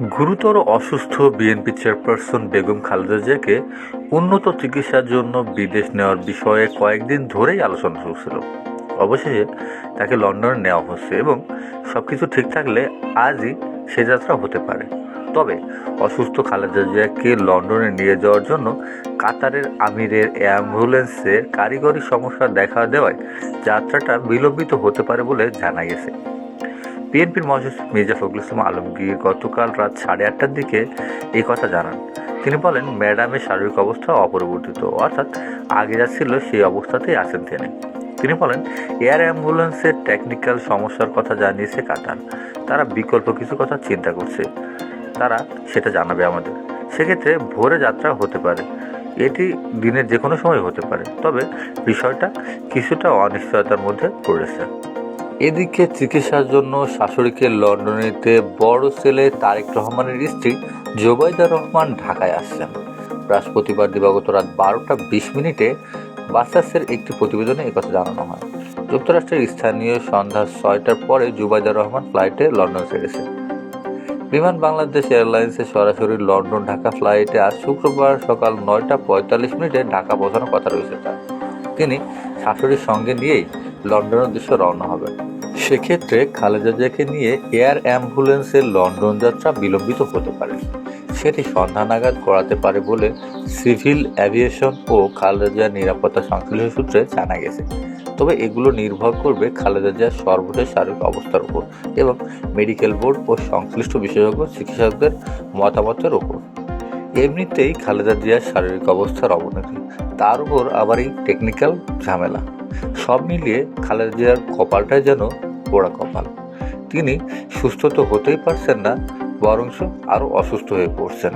গুরুতর অসুস্থ BNP chairperson Begum Khaleda জিয়াকে উন্নত চিকিৎসার জন্য বিদেশ নেওয়ার বিষয়ে কয়েকদিন ধরেই আলোচনা চলছিল। অবশেষে তাকে লন্ডনে নেওয়া হচ্ছে এবং সব কিছু ঠিক থাকলে আজই সে যাত্রা হতে পারে। তবে অসুস্থ খালেদা জিয়াকে লন্ডনে নিয়ে যাওয়ার জন্য কাতারের আমিরের অ্যাম্বুলেন্সের কারিগরি সমস্যা দেখা দেওয়ায় যাত্রাটা বিলম্বিত হতে পারে বলে জানা গেছে। বিএনপির মহাসচিব মির্জা ফখরুল ইসলাম আলমগীর গতকাল রাত সাড়ে আটটার দিকে এই কথা জানান। তিনি বলেন, ম্যাডামের শারীরিক অবস্থা অপরিবর্তিত, অর্থাৎ আগে যা ছিল সেই অবস্থাতেই আছেন তিনি। তিনি বলেন, এয়ার অ্যাম্বুলেন্সের টেকনিক্যাল সমস্যার কথা জানিয়েছে কাতার। তারা বিকল্প কিছু কথা চিন্তা করছে। তারা সেটা জানাবে আমাদের। সেক্ষেত্রে ভোরে যাত্রা হতে পারে। এটি দিনের যে কোনো সময় হতে পারে। তবে বিষয়টা কিছুটা অনিশ্চয়তার মধ্যে পড়েছে। এদিকে চিকিৎসার জন্য শাশুড়িকে লন্ডনেতে বড় ছেলে তারেক রহমানের স্ত্রী জোবাইদা রহমান ঢাকায় আসছেন। বৃহস্পতিবার দিবাগত রাত বারোটা বিশ মিনিটে বাসাসের একটি প্রতিবেদনে একথা জানানো হয়। যুক্তরাষ্ট্রের স্থানীয় সন্ধ্যা ছয়টার পরে জুবাইদা রহমান ফ্লাইটে লন্ডন ছেড়েছে বিমান বাংলাদেশ এয়ারলাইন্সের সরাসরি লন্ডন ঢাকা ফ্লাইটে আজ শুক্রবার সকাল নয়টা পঁয়তাল্লিশ মিনিটে ঢাকা পৌঁছানোর কথা রয়েছে তার। তিনি শাশুড়ির সঙ্গে নিয়েই লন্ডনের উদ্দেশ্যে রওনা হবেন সেক্ষেত্রে খালেদা জিয়াকে নিয়ে এয়ার অ্যাম্বুলেন্সের লন্ডন যাত্রা বিলম্বিত হতে পারে। সেটি সন্ধ্যা নাগাদ করাতে পারে বলে সিভিল অ্যাভিয়েশন ও খালেদা জিয়ার নিরাপত্তা সংশ্লিষ্ট সূত্রে জানা গেছে। তবে এগুলো নির্ভর করবে খালেদা জিয়ার সর্বশেষ শারীরিক অবস্থার উপর এবং মেডিকেল বোর্ড ও সংশ্লিষ্ট বিশেষজ্ঞ চিকিৎসকদের মতামতের উপর। এমনিতেই খালেদা জিয়ার শারীরিক অবস্থার অবনতি, তার উপর আবার এই টেকনিক্যাল ঝামেলা। সব মিলিয়ে খালেদা জিয়ার কপালটাই যেন পোড়া কপাল। তিনি সুস্থ তো হতেই পারছেন না, বরঞ্চ আরও অসুস্থ হয়ে পড়ছেন।